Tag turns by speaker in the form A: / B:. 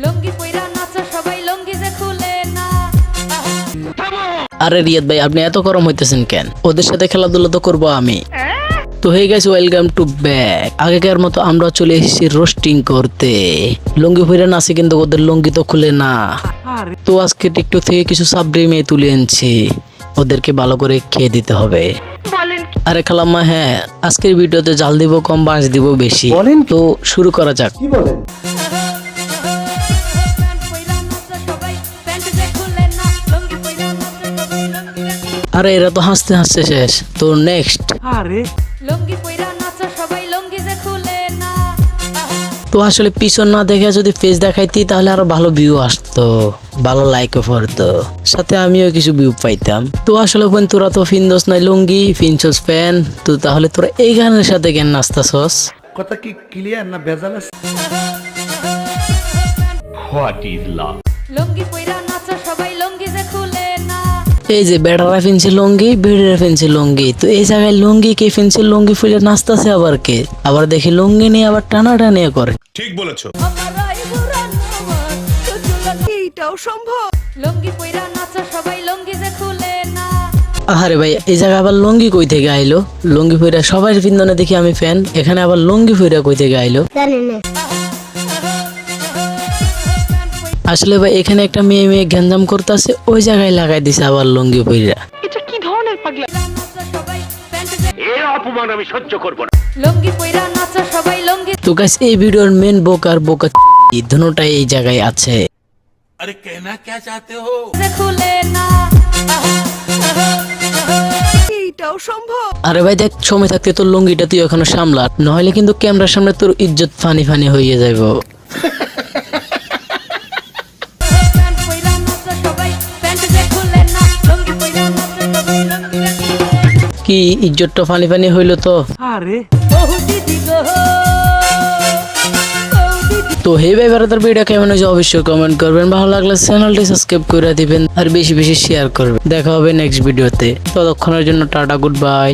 A: লুঙ্গি পইরা নাচো সবাই লুঙ্গি যে খুলে না।
B: আরে রিয়াদ ভাই আপনি এত গরম হইতেছেন কেন? ওদের সাথে খেলাধুলা তো করব আমি। তো হয়ে গেছে ওয়েলকাম টু ব্যাক আগেকার মতো আমরা চলে এসেছি রোস্টিং করতে। লুঙ্গি ফিরে নাচি কিন্তু ওদের লুঙ্গি তো খুলে না। তো আজকে টিকটক থেকে কিছু সাবড্রি মেয়ে তুলে এনেছি ওদেরকে ভালো করে খেয়ে দিতে হবে। আরে খালাম্মা হ্যাঁ আজকের ভিডিওতে জাল দিব কম বাঁশ দিব বেশি। তো শুরু করা যাক।
A: প্যান্ট
B: আরে এরা তো হাসতে হাসতে শেষ। তো নেক্সট আরে।
A: লুঙ্গি পইরা নাচো সবাই লুঙ্গি যে খুলে না।
B: তো আসলে পিছন না দেখে যদি ফেস দেখাইতি তাহলে আরও ভালো ভিউ আসতো ভালো লাইকও পড়তো। সাথে আমিও কিছু ভিউ পাইতাম। তো আসলে বোন তোরা তো ফিনদোস নাই লুঙ্গি ফিনচোস ফ্যান তো তাহলে তোরা এই গানের সাথে কেন নাচতাছস?
C: কথা কি ক্লিয়ার না ভেজাল আছে?
A: লুঙ্গি পইরা নাচো সবাই লুঙ্গি যে খুলে না
B: এই যে বেড়ারা ফিনছে লুঙ্গি বেড়েরা ফিনছে লুঙ্গি। তো এই জায়গায় লুঙ্গি কে ফিনছে লুঙ্গি ফুলে নাচতাছে আবার কে? আবার দেখি লুঙ্গি নিয়ে আবার টানা টানিয়ে করে।
D: ঠিক বলেছ।
A: এইটাও সম্ভব? লুঙ্গি পইরা নাচো সবাই লুঙ্গি যে খুলে না।
B: আরে ভাই এই জায়গায় আবার লুঙ্গি কই থেকে আইলো? লুঙ্গি ফুইরা সবাই পিন্দনে দেখি আমি ফ্যান এখানে আবার লুঙ্গি ফুইরা কই থেকে আইলো? আসলে ভাই এখানে একটা মেয়ে মেয়ে গ্যাঞ্জাম করতেছে ওই জায়গায় লাগাই দিছে আবার লুঙ্গি ফুইরা
A: নাচো সবাই প্যান্ট যে এর অপমান আমি সহ্য করব না। লুঙ্গি পইরা নাচো সবাই লুঙ্গি
B: তো গাইস এই ভিডিওর মেন বোক আর বোকা এই জায়গায় আছে।
A: আরে যে খুলে না।
B: আরে ভাই দেখ সময় থাকতে তোর লুঙ্গিটা তুই এখনও সামলা নইলে কিন্তু ক্যামেরার সামনে তোর ইজ্জত ফানি ফানি হয়ে যাইব। কি ইজ্জতটা ফানি ফানি হইল তো?
A: আরে।
B: তো হে ভাই ভারতের ভিডিও কেমন হয়েছে অবশ্যই কমেন্ট করবেন। ভালো লাগলে চ্যানেলটি সাবস্ক্রাইব করে দিবেন আর বেশি বেশি শেয়ার করবেন। দেখা হবে নেক্সট ভিডিওতে ততক্ষণের জন্য টাটা গুড বাই